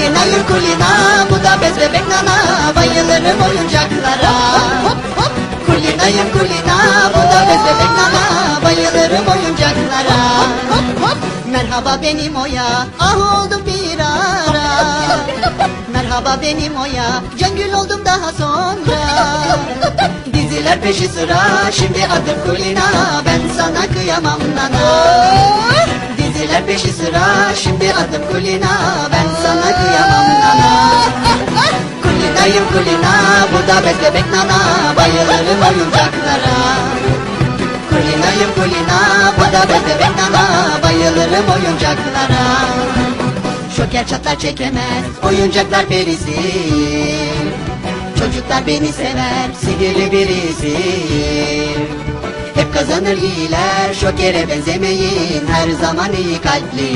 Kulinayım kulina bu da bez bebek nana Bayılırım oyuncaklara. Kulinayım kulina bu da bez bebek nana Bayılırım oyuncaklara. Merhaba benim oya ah oldum bir ara. Merhaba benim oya Cengül oldum daha sonra. Diziler peşi sıra şimdi adım kulina Ben sana kıyamam nana. Diziler peşi sıra şimdi adım kulina Ben sana Kulinayım kulina bu da bez bebek nana Bayılırım oyuncaklara. Kulinayım kulina bu da bez bebek nana Bayılırım oyuncaklara. Şoker çatlar çekemez oyuncaklar perisi. Çocuklar beni sever sinirli birisi. Hep kazanır iyiler şokere benzemeyin Her zaman iyi kalpli